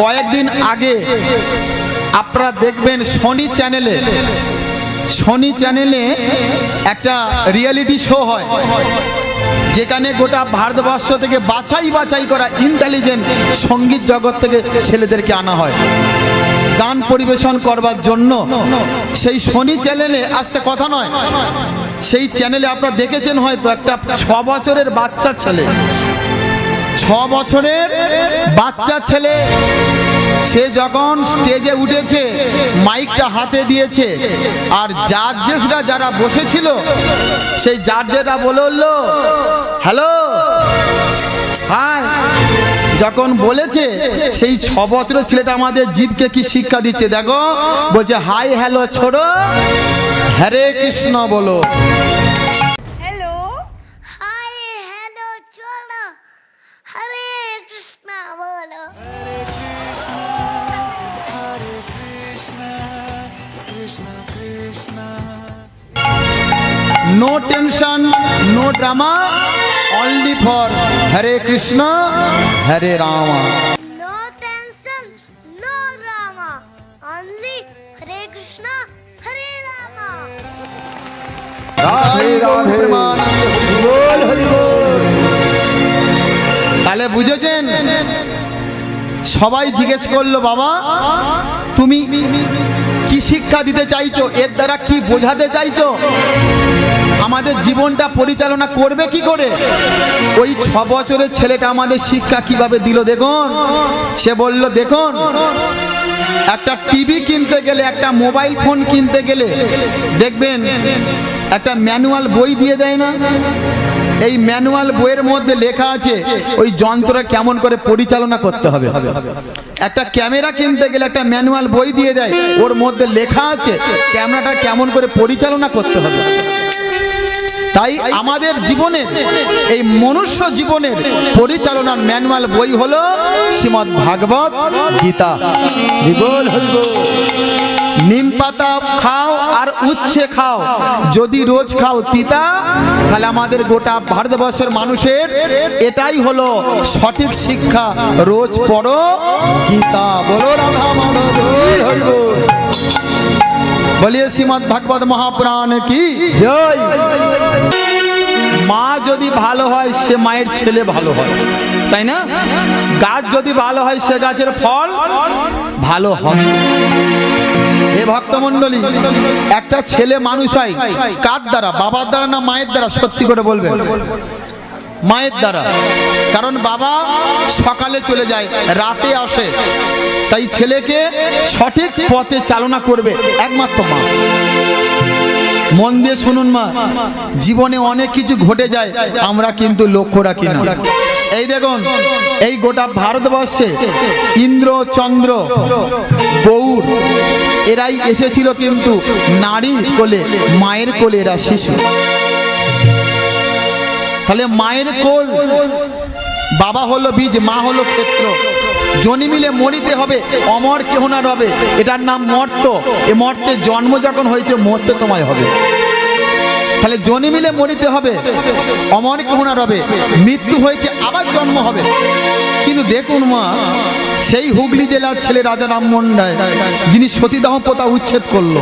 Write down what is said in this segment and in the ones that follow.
কয়েকদিন আগে আপনারা দেখবেন শনি চ্যানেলে শনি চ্যানেলে একটা রিয়েলিটি শো হয়, যেখানে গোটা ভারতবর্ষ থেকে বাছাই বাছাই করা ইন্টেলিজেন্ট সংগীত জগৎ থেকে ছেলেদেরকে আনা হয়। গান পরিবেশন করবার জন্য সেই শনি চ্যানেলে আসতে কথা নয়, সেই চ্যানেলে আপনারা দেখেছেন হয়তো একটা ছ বছরের বাচ্চা ছেলে। ছ বছরের বাচ্চা ছেলে। সে যখন স্টেজে উঠেছে মাইকটা হাতে দিয়েছে, আর জাজেসরা যারা বসেছিল, সেই জাজেরা বলে উঠল হ্যালো হাই যখন বলেছে, সেই ছ বছরের ছেলেটা আমাদের জীবকে কি শিক্ষা দিচ্ছে? দেখো, বলছে হাই হ্যালো ছোড়ো হরে কৃষ্ণ বলো। No tension no drama only for Hare Krishna Hare Rama তাহলে বুঝেছেন? সবাই জিজ্ঞেস করল বাবা তুমি কি শিক্ষা দিতে চাইছো? এর দ্বারা কি বোঝাতে চাইছো? আমাদের জীবনটা পরিচালনা করবে কি করে? ওই ছ বছরের ছেলেটা আমাদের শিক্ষা কীভাবে দিল দেখুন? সে বলল, দেখুন, একটা টিভি কিনতে গেলে, একটা মোবাইল ফোন কিনতে গেলে, দেখবেন, একটা ম্যানুয়াল বই দিয়ে দেয় না? এই ম্যানুয়াল বইয়ের মধ্যে লেখা আছে, ওই যন্ত্র কেমন করে পরিচালনা করতে হবে? একটা ক্যামেরা কিনতে গেলে একটা ম্যানুয়াল বই দিয়ে দেয়, ওর মধ্যে লেখা আছে, ক্যামেরাটা কেমন করে পরিচালনা করতে হবে? তাই আমাদের জীবনের এই মনুষ্য জীবনের পরিচালনার ম্যানুয়াল বই হল শ্রীমৎ ভাগবত গীতা। নিম পাতা খাও আর উচ্ছে খাও। যদি রোজ খাও তিতা তাহলে আমাদের গোটা ভারতবর্ষের মানুষের এটাই হলো সঠিক শিক্ষা। রোজ পড়ো গীতা। বলো রাধা মাধব। বলিয়ে শ্রীমৎ ভাগবত মহাপুরাণ কি? মা যদি ভালো হয় সে মায়ের ছেলে ভালো হয়। তাই না? গাছ যদি ভালো হয় সে গাছের ফল ভালো হয়। হে ভক্তমন্ডলী একটা ছেলে মানুষ হয় কার দ্বারা? বাবার দ্বারা না মায়ের দ্বারা? সত্যি করে বলবে মায়ের দ্বারা। কারণ বাবা সকালে চলে যায়, রাতে আসে। তাই ছেলেকে সঠিক পথে চালনা করবে একমাত্র মা। মন দিয়ে শুনুন মা, জীবনে অনেক কিছু ঘটে যায়, আমরা কিন্তু লক্ষ্য রাখি না। এই দেখুন, এই গোটা ভারতবর্ষে ইন্দ্র, চন্দ্র, গৌর, এরাই এসেছিল কিন্তু নারী কোলে, মায়ের কোলে এরা শিশু। তাহলে মায়ের কোল। বাবা হলো বীজ, মা হলো ক্ষেত্র। জনি মিলে মরিতে হবে, অমর কেহ না রবে। এটার নাম মর্ত। এ মর্তের জন্ম যখন হয়েছে, মরতে তোমায় হবে। তাহলে জনি মিলে মরিতে হবে, অমর কেহ না রবে। মৃত্যু হয়েছে, আবার জন্ম হবে। কিন্তু দেখুন মা, সেই হুগলি জেলার ছেলে রাজা রামমোহন রায়, যিনি সতীদাহ প্রথা উচ্ছেদ করল,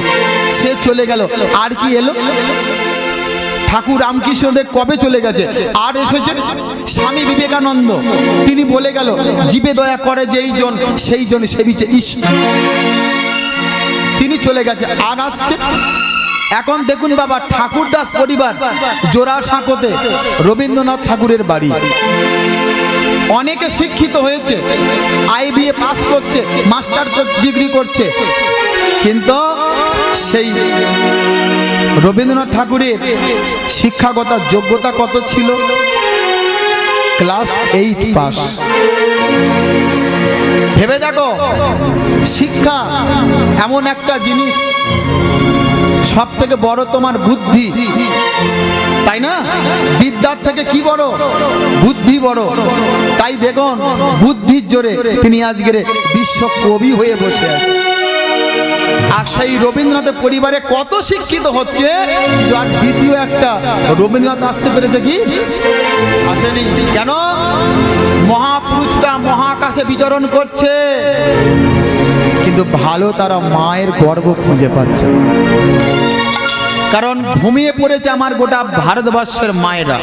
সে চলে গেল। আর কি এলো? ঠাকুর রামকৃষ্ণদেব কবে চলে গেছে? আর এসেছে স্বামী বিবেকানন্দ। তিনি বলে গেল, জীবে দয়া করে যেই জন, সেই জন সেবিছে ঈশ্বর তিনি চলে গেছে, আর আসছে। এখন দেখুন বাবা, ঠাকুরদাস পরিবার জোড়া সাঁকোতে রবীন্দ্রনাথ ঠাকুরের বাড়ি। অনেকে শিক্ষিত হয়েছে আইবিএ পাস করছে মাস্টার ডিগ্রি করছে, কিন্তু সেই রবীন্দ্রনাথ ঠাকুরের শিক্ষাগত যোগ্যতা কত ছিল? Class eight pass. ভেবে দেখো, শিক্ষা এমন একটা জিনিস সব থেকে বড় তোমার বুদ্ধি। তাই না? বিদ্যার থেকে কি বড়? বুদ্ধি বড়। তাই দেখুন, বুদ্ধির জোরে তিনি আজকের বিশ্ব কবি হয়ে বসে আছেন। আর সেই রবীন্দ্রনাথের পরিবারে কত শিক্ষিত হচ্ছে আর দ্বিতীয় একটা রবীন্দ্রনাথ আসতে পেরেছে কি? আসেনি। কেন? মহাপুরুষরা মহাকাশে বিচরণ করছে। কিন্তু ভালো তারা মায়ের গর্ব খুঁজে পাচ্ছে। কারণ ঘুমিয়ে পড়েছে আমার গোটা ভারতবর্ষের মায়েরা।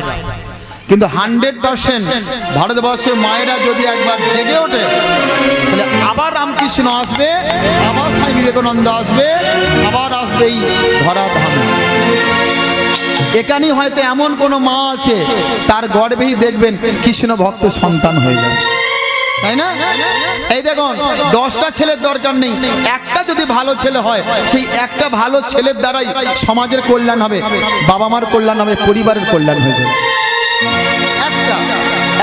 কিন্তু হান্ড্রেড পার্সেন্ট ভারতবর্ষের মায়েরা যদি একবার জেগে ওঠে, তাহলে আবার রামকৃষ্ণ আসবে, আবার স্বামী বিবেকানন্দ আসবে, আবার আসবে এই ধরাধামে। এখানেই হয়তো এমন কোনো মা আছে, তার গর্বেই দেখবেন কৃষ্ণ ভক্ত সন্তান হয়ে যাবে। তাই না? এই দেখুন, দশটা ছেলের দরকার নেই। একটা যদি ভালো ছেলে হয়, সেই একটা ভালো ছেলের দ্বারাই সমাজের কল্যাণ হবে বাবা মার কল্যাণ হবে, পরিবারের কল্যাণ হয়ে যাবে।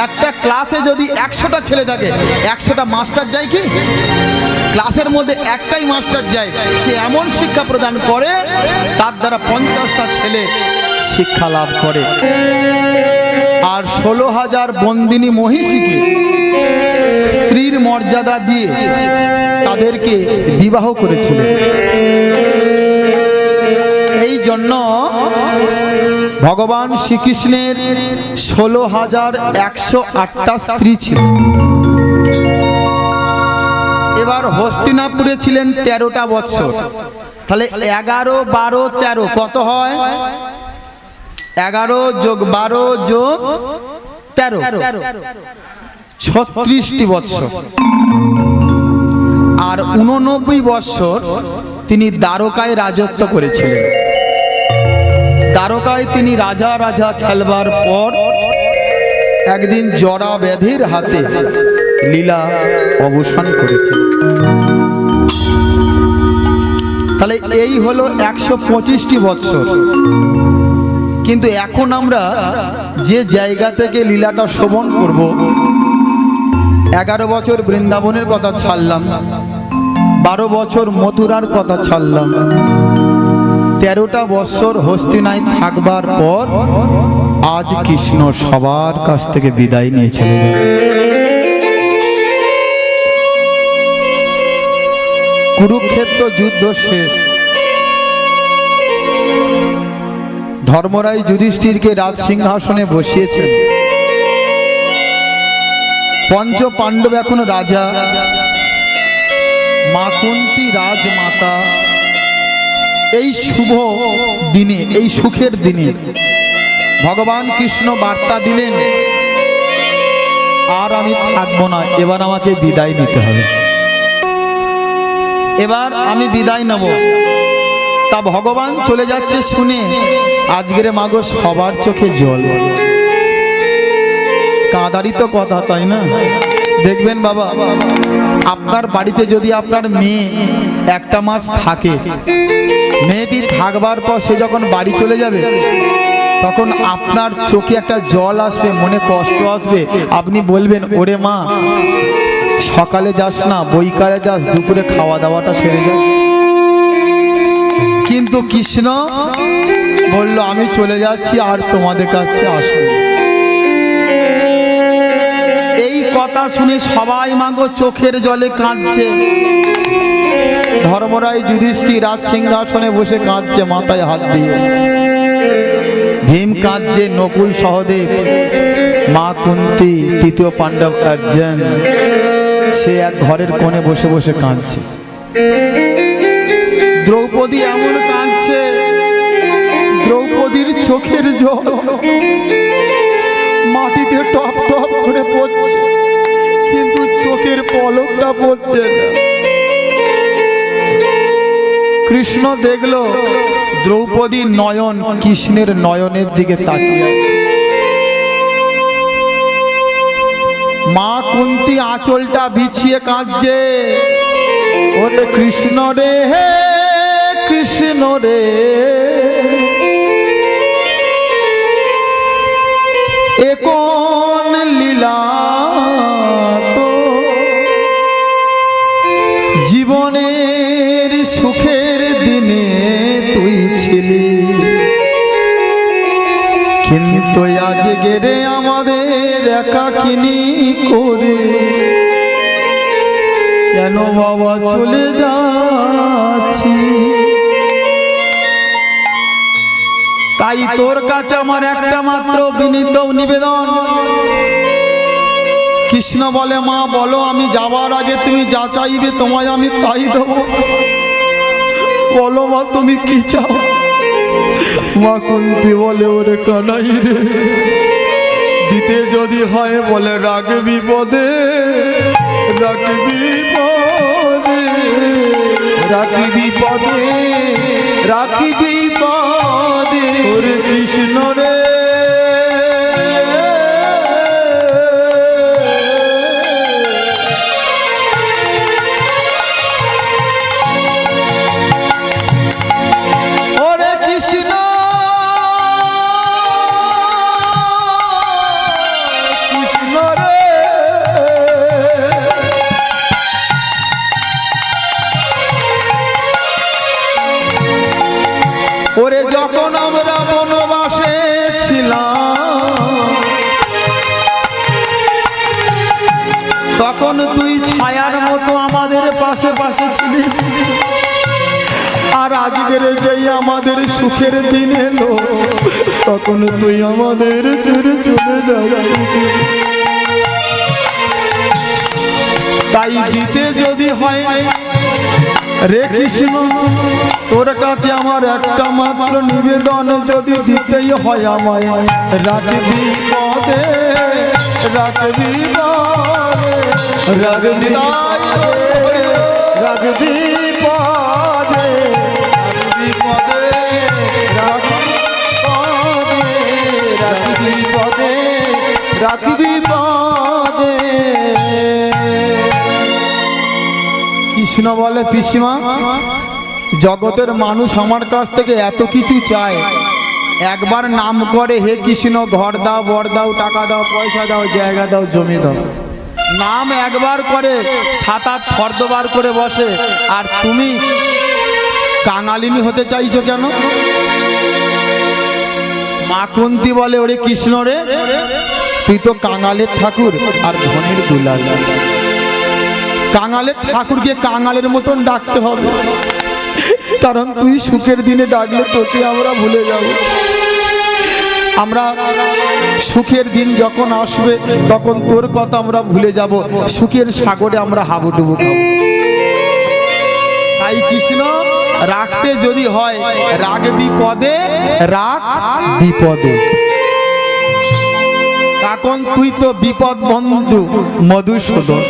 একটা ক্লাসে যদি একশোটা ছেলে থাকে, একশোটা মাস্টার যায় কি? ক্লাসের মধ্যে একটাই মাস্টার যায়, সে এমন শিক্ষা প্রদান করে, তার দ্বারা পঞ্চাশটা ছেলে শিক্ষা লাভ করে। আর ষোলো হাজার বন্দিনী মহিষীকে স্ত্রীর মর্যাদা দিয়ে তাদেরকে বিবাহ করেছিলেন। এই জন্য ভগবান শ্রীকৃষ্ণের ষোলো হাজার একশো আটটা স্ত্রী ছিল। এবার হস্তিনাপুরে ছিলেন তেরোটা বৎসর। তাহলে এগারো, বারো, তেরো কত হয়? এগারো যোগ বারো যোগ তেরো। ছত্রিশটি বৎসর। আর উননব্বই বৎসর তিনি দ্বারকায় রাজত্ব করেছিলেন। দ্বারকায় তিনি রাজা রাজা খেলবার পর একদিন জরা ব্যাধির হাতে লীলা অবসান করেছে। তাহলে এই হলো একশো পঁচিশটি বৎসর। কিন্তু এখন আমরা যে জায়গা থেকে লীলাটা শোভন করব, এগারো বছর বৃন্দাবনের কথা ছাড়লাম, বারো বছর মথুরার কথা ছাড়লাম। তেরোটা বছর হস্তিনায় থাকবার পর আজ কৃষ্ণ সবার কাছ থেকে বিদায় নিয়ে চলে গেল কুরুক্ষেত্র যুদ্ধ শেষ। ধর্মরাই যুধিষ্ঠিরকে রাজ সিংহাসনে বসিয়েছেন। পঞ্চ পাণ্ডব এখন রাজা। মা কুন্তি রাজমাতা এই শুভ দিনে, এই সুখের দিনে ভগবান কৃষ্ণ বার্তা দিলেন, আর আমি থাকব না, এবার আমাকে বিদায় নিতে হবে। এবার আমি বিদায় নেব। তা ভগবান চলে যাচ্ছে শুনে, আজকের মাগো সবার চোখে জল। কাঁদারই তো কথা, তাই না? দেখবেন বাবা, আপনার বাড়িতে যদি আপনার মেয়ে একটা মাস থাকে মেয়েটি থাকবার পর সে যখন বাড়ি চলে যাবে, তখন আপনার চোখে একটা জল আসবে, মনে কষ্ট আসবে। আপনি বলবেন, ওরে মা, সকালে যাস না বইকালে যাস, দুপুরে খাওয়া দাওয়াটা সেরে যাস। কিন্তু কৃষ্ণ বলল, আমি চলে যাচ্ছি, আর তোমাদের কাছে আসব কথা শুনে সবাই মাগো চোখের জলে কাঁদছে। ধর্মরাই যুধিষ্ঠি রাজ সিংহাসনে বসে কাঁদছে মাথায় হাত দিয়ে। ভীম কাঁদছে, নকুল সহদেব, মা কুন্তি, তৃতীয় পাণ্ডব অর্জুন, সে এক ঘরের কোণে বসে বসে কাঁদছে। দ্রৌপদী এমন কাঁদছে, দ্রৌপদীর চোখের জল মাটিতে টপ টপ করে পড়ছে। কিন্তু চোখের পলকটা পড়ছে কৃষ্ণ দেখল দ্রৌপদীর নয়ন কৃষ্ণের নয়নের দিকে তাকিয়ে মা কুন্তি আঁচলটা বিছিয়ে কাঁদছে। ওরে কৃষ্ণ রে, হে কৃষ্ণ রে। এ কোন লীলা গেরে আমাদের একাকিনী করে। কেন বাবা চলে যাচ্ছি? তাই তোর কাছে আমার একটা মাত্র বিনীত নিবেদন। কৃষ্ণ বলে, মা, বলো, আমি যাবার আগে তুমি যা চাইবে তোমায় আমি তাই দেবো। বলো, মা, তুমি কি চাও? মা কুন্তি বলে, ওরে কানাই রে। দিতে যদি হয় বলে রাগ বিপদে রাগ বিপদে রাগ বিপদে রাখি বিপদে। কৃষ্ণ রে আর আজকের যেই আমাদের সুখের দিন এলো, তখন তুই আমাদের চলে তাই দিতে যদি হয় রে কৃষ্ণ তোর কাছে আমার একটা মাত্র নিবেদন, যদি দিতেই হয় আমায়, রাখবি পদে রাখবি রাখবি কৃষ্ণ বলে, পিসিমা, জগতের মানুষ আমার কাছ থেকে এত কিছু চায়। একবার নাম করে, হে কৃষ্ণ, ঘর দাও, বর দাও, টাকা দাও, পয়সা দাও, জায়গা দাও, জমি দাও। নাম একবার করে, সাত আট ফর্দবার করে বসে। আর তুমি কাঙালিনী হতে চাইছো কেন? মা বলে, ওরে কৃষ্ণ রে, তুই তো কাঙালের ঠাকুর আর ধনের দুলাল। কাঙালের ঠাকুরকে কাঙালের মতন ডাকতে হবে, কারণ তুই সুখের দিনে ডাকলে তোকে আমরা ভুলে যাব। আমরা সুখের দিন যখন আসবে, তখন তোর কথা আমরা ভুলে যাব। সুখের সাগরে আমরা হাবুডুবু খাব। তাই কৃষ্ণ, রাখতে যদি হয়, রাগ বিপদে রাগ বিপদে। এখন তুই তো বিপদ বন্ধু, মধুসূদন।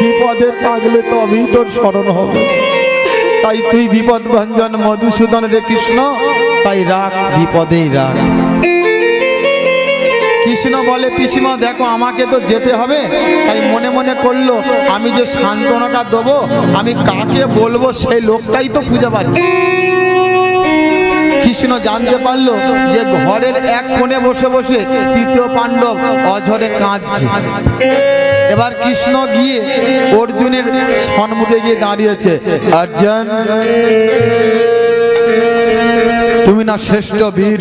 বিপদে থাকলে তবেই তোর স্মরণ হবে। তাই তুই বিপদ ভঞ্জন মধুসূদন রে কৃষ্ণ, তাই রাখ বিপদেই রাখ কৃষ্ণ বলে, পিসিমা, দেখো আমাকে তো যেতে হবে। তাই মনে মনে করল, আমি যে সান্ত্বনাটা দেবো, আমি কাকে বলব সেই লোকটাই তো খুঁজে পাচ্ছি। কৃষ্ণ জানতে পারল যে ঘরের এক কোণে বসে বসে তৃতীয় পাণ্ডব অঝরে কাঁদছে। এবার কৃষ্ণ গিয়ে অর্জুনের সম্মুখে গিয়ে দাঁড়িয়েছে, অর্জুন, তুমি না শ্রেষ্ঠ বীর।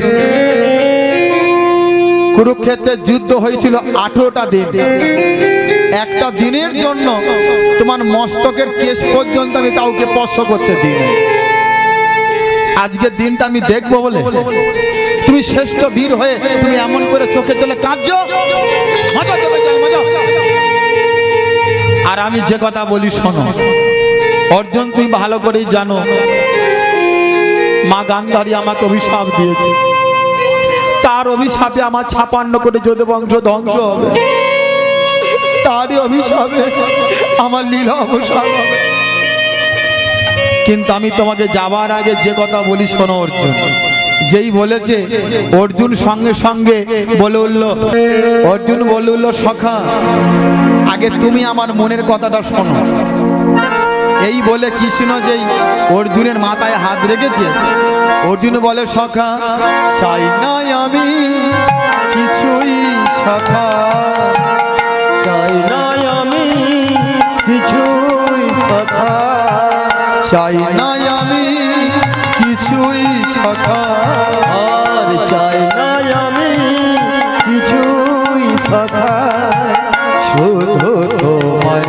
কুরুক্ষেত্রের যুদ্ধ হয়েছিল আঠেরোটা দিন। একটা দিনের জন্য তোমার মস্তকের কেশ পর্যন্ত আমি কাউকে স্পর্শ করতে দিই নাই। আজকের দিনটা আমি দেখব বলে। তুমি শ্রেষ্ঠ বীর হয়ে তুমি এমন করে চোখে তোলে কাঁদছো। আর আমি যে কথা বলি, শোনো। অর্জুন, তুমি ভালো করেই জানো, মা গান্ধারী আমাকে অভিশাপ দিয়েছে। তার অভিশাপে আমার ছাপান্ন করে যদি বংশ ধ্বংস হবে। তারই অভিশাপে আমার লীলা অবসান হবে। কিন্তু আমি তোমাকে যাবার আগে যে কথা বলি শোনো, অর্জুন। যেই বলেছে, অর্জুন সঙ্গে সঙ্গে বলে উঠল, অর্জুন বলে উঠল, সখা, আগে তুমি আমার মনের কথাটা শোনো। এই বলে কৃষ্ণ যেই অর্জুনের মাথায় হাত রেখেছে, অর্জুন বলে, সখা, চাই নাই আমি কিছুই, সখা, চাই নাই আমি কিছুই, সখা, চাই নাই আমি কিছুই, সখা, আর চাই না আমি কিছুই, সখা, শুধু তোমায়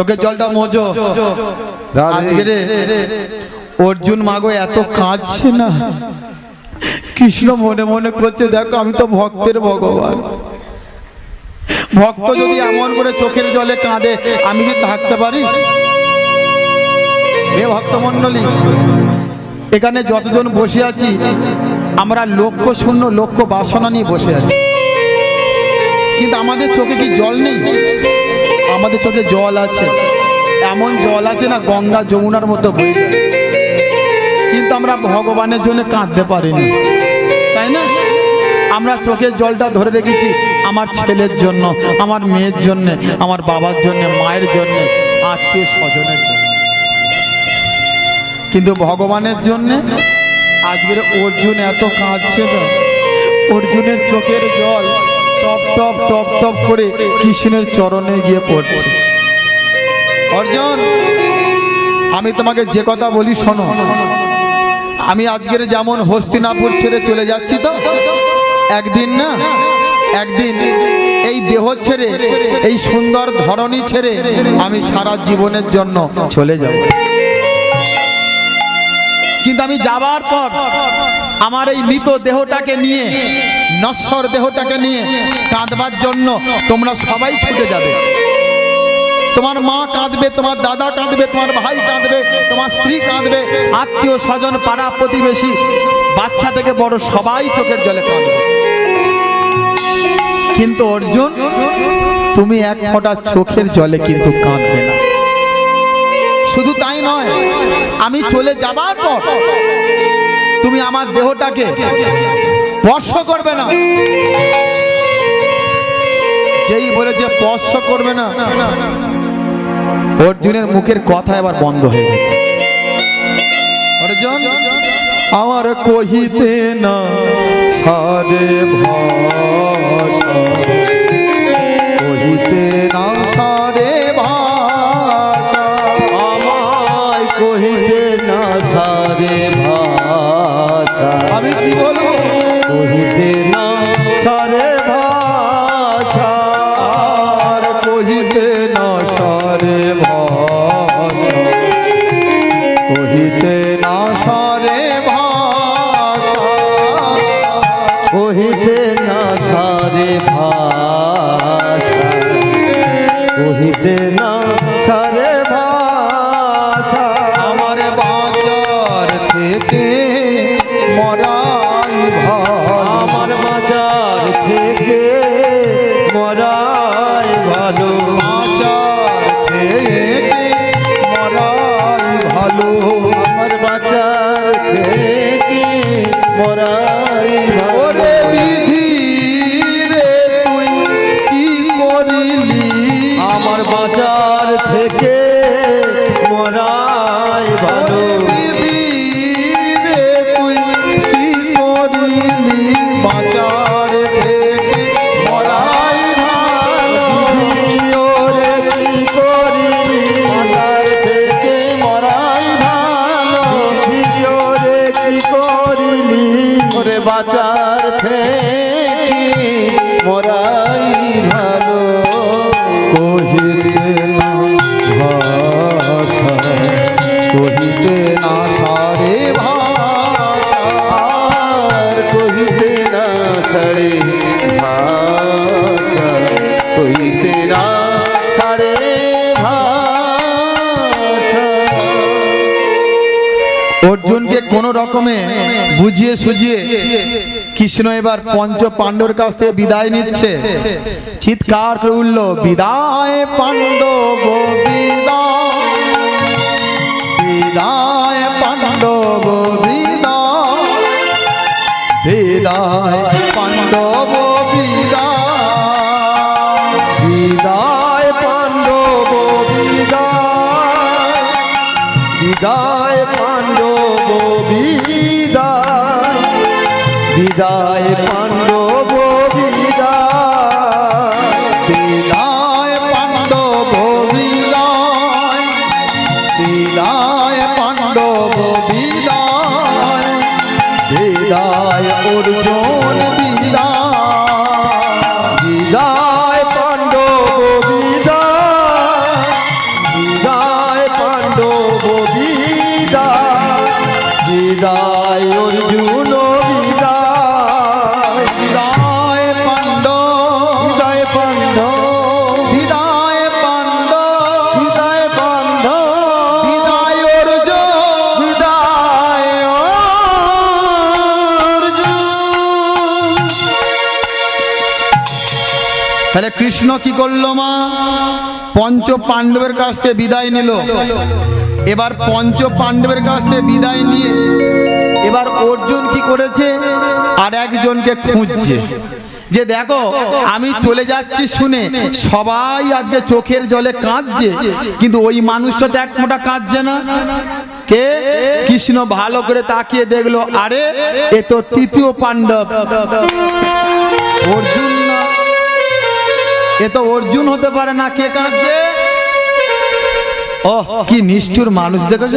চোখের জলটা মোজো। আজকে অর্জুন মাগো এত কাঁদছে না। কৃষ্ণ মনে মনে করছে দেখো আমি তো ভক্তের ভগবান। ভক্ত যদি এমন করে চোখের জলে কাঁদে আমি কি থাকতে পারি? হে ভক্তমণ্ডলী এখানে যতজন বসে আছি আমরা লক্ষ্য শূন্য লক্ষ্য বাসনা নিয়ে বসে আছি। কিন্তু আমাদের চোখে কি জল নেই? আমাদের চোখে জল আছে। এমন জল আছে না, গঙ্গা যমুনার মতো বই কিন্তু আমরা ভগবানের জন্য কাঁদতে পারিনি। তাই না? আমরা চোখের জলটা ধরে রেখেছি আমার ছেলের জন্য, আমার মেয়ের জন্য, আমার বাবার জন্য, মায়ের জন্য, আত্মীয় স্বজনের জন্য। কিন্তু ভগবানের জন্য আজকের অর্জুন এত কাঁদছে না। অর্জুনের চোখের জল টপ টপ টপ টপ করে কৃষ্ণের চরণে গিয়ে পড়ছে। অর্জুন, আমি তোমাকে যে কথা বলি শোনো। আমি আজকের যেমন হস্তিনাপুর ছেড়ে চলে যাচ্ছি তো, একদিন না, একদিন এই দেহ ছেড়ে, এই সুন্দর ধরনী ছেড়ে আমি সারা জীবনের জন্য চলে যাব। কিন্তু আমি যাবার পর আমার এই মৃত দেহটাকে নিয়ে নশ্বর দেহটাকে নিয়ে কাঁদবার জন্য তোমরা সবাই ছুটে যাবে। তোমার মা কাঁদবে, তোমার দাদা কাঁদবে, তোমার ভাই কাঁদবে, তোমার স্ত্রী কাঁদবে, আত্মীয় স্বজন, পাড়া প্রতিবেশী, বাচ্চা থেকে বড় সবাই চোখের জলে কাঁদবে। কিন্তু অর্জুন, তুমি এক ফোঁটা চোখের জলে কিন্তু কাঁদবে না। শুধু তাই নয়, আমি চলে যাবার পর তুমি আমার দেহটাকে স্পর্শ করবে না। যেই বলে যে স্পর্শ করবে না, অর্জুনের মুখের কথা এবার বন্ধ হয়ে গেছে। অর্জুন, আমার কহিতে না, সারে ভাষা কৃষ্ণ এবার পঞ্চ পাণ্ডর কাছে বিদায় নিচ্ছে। চিৎকার করে উঠল, বিদায় পাণ্ডব বিদায় বিদায়। পাণ্ডব বিদায় পাণ্ডব, বিদায়। বিদায় পাণ্ডব, বিদায়। বিদায় পাণ্ডব, বিদায়। বিদায় পাণ্ডব তাহলে কৃষ্ণ কি করল মা? পঞ্চ পাণ্ডবের কাছ থেকে বিদায় নিল। এবার পঞ্চ পাণ্ডবের কাছ থেকে বিদায় নিয়ে এবার অর্জুন কি করেছে? আর একজনকে খুঁজছে। যে দেখো, আমি চলে যাচ্ছি শুনে সবাই আজকে চোখের জলে কাঁদছে, কিন্তু ওই মানুষটা তো এক মোটা কাঁদছে না। কে? কৃষ্ণ ভালো করে তাকিয়ে দেখল, আরে, এ তো তৃতীয় পাণ্ডব। অর্জুন এ তো অর্জুন হতে পারে না, কে কাঁদছে? ও কি নিষ্ঠুর মানুষ দেখেছ?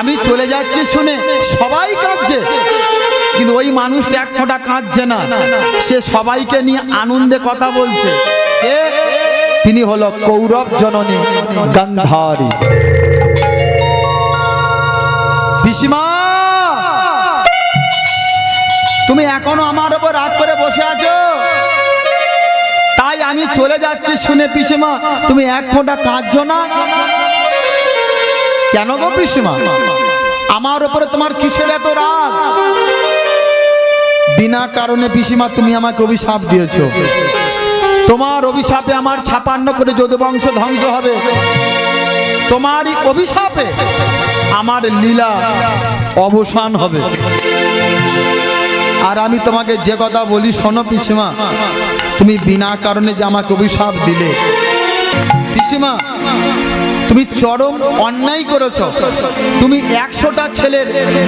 আমি চলে যাচ্ছি শুনে সবাই কাঁদছে। কিন্তু ওই মানুষটা এক ফোঁটা কাঁদছে না। সে সবাইকে নিয়ে আনন্দে কথা বলছে। তিনি হলো কৌরব জননী গান্ধারী। পিসিমা! তুমি এখনও আমার উপর রাগ করে বসে আছো? তাই আমি চলে যাচ্ছি, শুনে পিসিমা, তুমি এক ফোঁটা কাঁদছো না? কেন গো পিসিমা? আমার উপরে তোমার কিসের এত রাগ? বিনা কারণে পিসিমা, তুমি আমাকে অভিশাপ দিয়েছ। তোমার অভিশাপে আমার ছাপান্ন করে যদু বংশ ধ্বংস হবে। তোমারই অভিশাপে আমার লীলা অবসান হবে। আর আমি তোমাকে যে কথা বলি, শোনো পিসিমা তুমি বিনা কারণে যে আমাকে অভিশাপ দিলে। পিসিমা, তুমি চরম অন্যায় করেছ। তুমি একশোটা ছেলের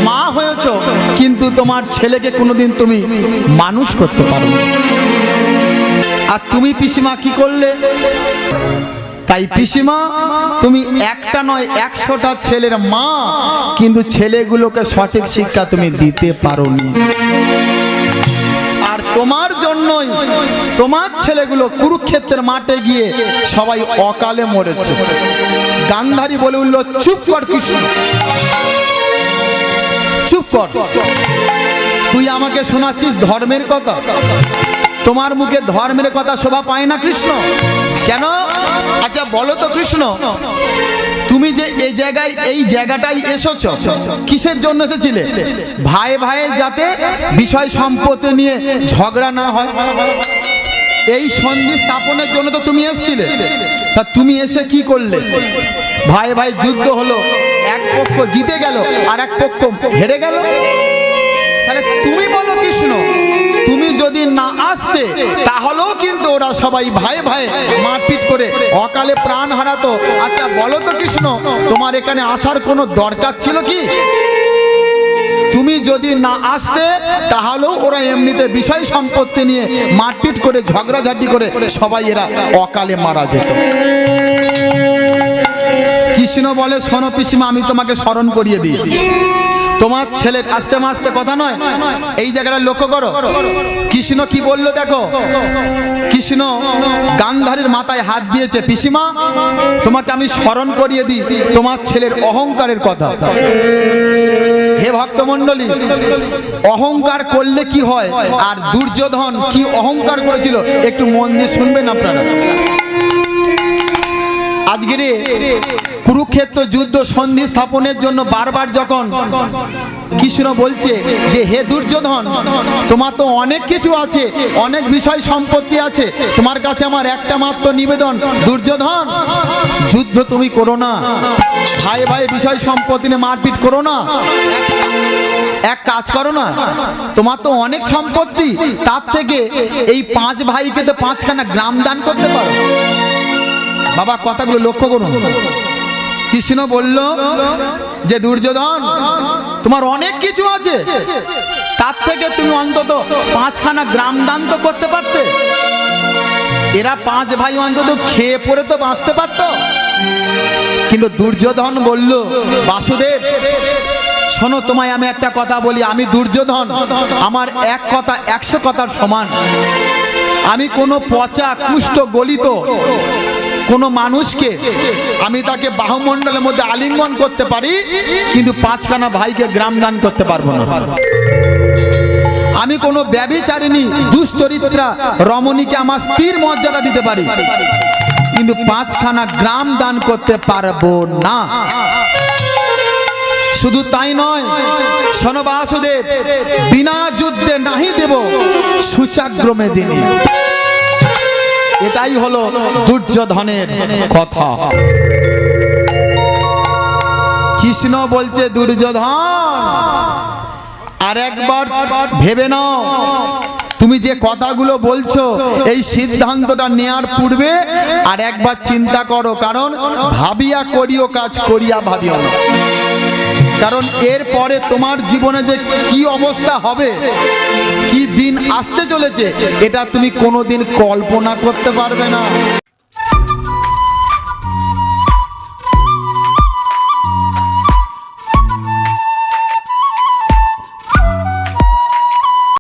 মা হয়েছ, কিন্তু তোমার ছেলেকে কোনোদিন তুমি মানুষ করতে পারো আর তুমি পিসিমা কি করলে? তাই পিসিমা, তুমি একটা নয়, একশোটা ছেলের মা, কিন্তু ছেলেগুলোকে সঠিক শিক্ষা তুমি দিতে পারোনি। আর তোমার জন্যই তোমার ছেলেগুলো কুরুক্ষেত্রের মাঠে গিয়ে সবাই অকালে মরেছে। গান্ধারী বলে উঠল, চুপ কর কৃষ্ণ। চুপ কর। তুই আমাকে শোনাচ্ছিস ধর্মের কথা। তোমার মুখে ধর্মের কথা শোভা পায় না কৃষ্ণ। কেন? আচ্ছা বলো তো কৃষ্ণ। তুমি যে এই জায়গায়, এই জায়গাটায় এসেছ, কিসের জন্য এসেছিলে? ভাই ভাইয়ের যাতে বিষয় সম্পত্তি নিয়ে ঝগড়া না হয়। এই সন্ধি স্থাপনের জন্য তো তুমি এসেছিলে। তা তুমি এসে কি করলে? ভাই ভাই, যুদ্ধ হলো। এক পক্ষ জিতে গেল আর এক পক্ষ হেরে গেল। না আসতে, তাহলেও কিন্তু ওরা সবাই ভাই ভাই মারপিট করে অকালে প্রাণ হারাতো। আচ্ছা বলো তো কৃষ্ণ, তোমার এখানে আসার কোনো দরকার ছিল কি? তুমি যদি না আসতে, তাহলেও ওরা এমনিতে বিষয় সম্পত্তি নিয়ে মারপিট করে, ঝগড়াঝাটি করে সবাই এরা অকালে মারা যেত। কৃষ্ণ বলে, শোনো পিসিমা, আমি তোমাকে স্মরণ করিয়ে দিই। তোমার ছেলের আস্তে মাস্তে কথা নয়। এই জায়গাটা লক্ষ্য করো। কৃষ্ণ কি বলল দেখো? কৃষ্ণ গান্ধারীর মাথায় হাত দিয়েছে, পিসিমা, তোমাকে আমি স্মরণ করিয়ে দিই, তোমার ছেলের অহংকারের কথা। হে ভক্তমণ্ডলী, অহংকার করলে কি হয়? আর দুর্যোধন কি অহংকার করেছিল? একটু মন দিয়ে শুনবেন আপনারা। আজকে কুরুক্ষেত্র যুদ্ধ সন্ধি স্থাপনের জন্য বারবার যখন কৃষ্ণ বলছে যে, হে দুর্যোধন, তোমার তো অনেক কিছু আছে, অনেক বিষয় সম্পত্তি আছে। তোমার কাছে আমার একটা মাত্র নিবেদন, দুর্যোধন, যুদ্ধ তুমি করো না। ভাই ভাই, বিষয় সম্পত্তি নিয়ে মারপিট করো না। এক কাজ করো না। তোমার তো অনেক সম্পত্তি, তার থেকে এই পাঁচ ভাইকে তো পাঁচখানা গ্রাম দান করতে পারো। বাবা, কথাগুলো লক্ষ্য করুন। কৃষ্ণ বলল, যে দুর্যোধন, তোমার অনেক কিছু আছে। তার থেকে তুমি অন্তত পাঁচখানা গ্রাম দান তো করতে পারতে। এরা পাঁচ ভাই অন্তত খেয়ে পড়ে তো বাঁচতে পারত। কিন্তু দুর্যোধন বলল, বাসুদেব, শোনো, তোমায় আমি একটা কথা বলি। আমি দুর্যোধন, আমার এক কথা, একশো কথার সমান। আমি কোনো পচা, কুষ্ঠ, গলিত কোনো মানুষকে আমি তাকে বাহুমণ্ডলের মধ্যে আলিঙ্গন করতে পারি, কিন্তু পাঁচখানা ভাইকে গ্রাম দান করতে পারব না। আমি কোনো ব্যবিচারিণী দুশ্চরিত্রা রমণীকে আমার স্থির মর্যাদা দিতে পারি, কিন্তু পাঁচখানা গ্রাম দান করতে পারব না। শুধু তাই নয়, শোনো বাসুদেব, বিনা যুদ্ধে নাহি দেব সুচাগ্রমে দিনী। এটাই হলো দুর্যোধনের কথা। কৃষ্ণ বলছে, দুর্যোধন, আর একবার ভেবে নাও, তুমি যে কথাগুলো বলছো, এই সিদ্ধান্তটা নেয়ার পূর্বে আর একবার চিন্তা করো, কারণ ভাবিয়া করিও, কাজ করিয়া ভাবিও না। কারণ এর পরে তোমার জীবনে যে কি অবস্থা হবে, কি দিন আসতে চলেছে, এটা তুমি কোনোদিন কল্পনা করতে পারবে না।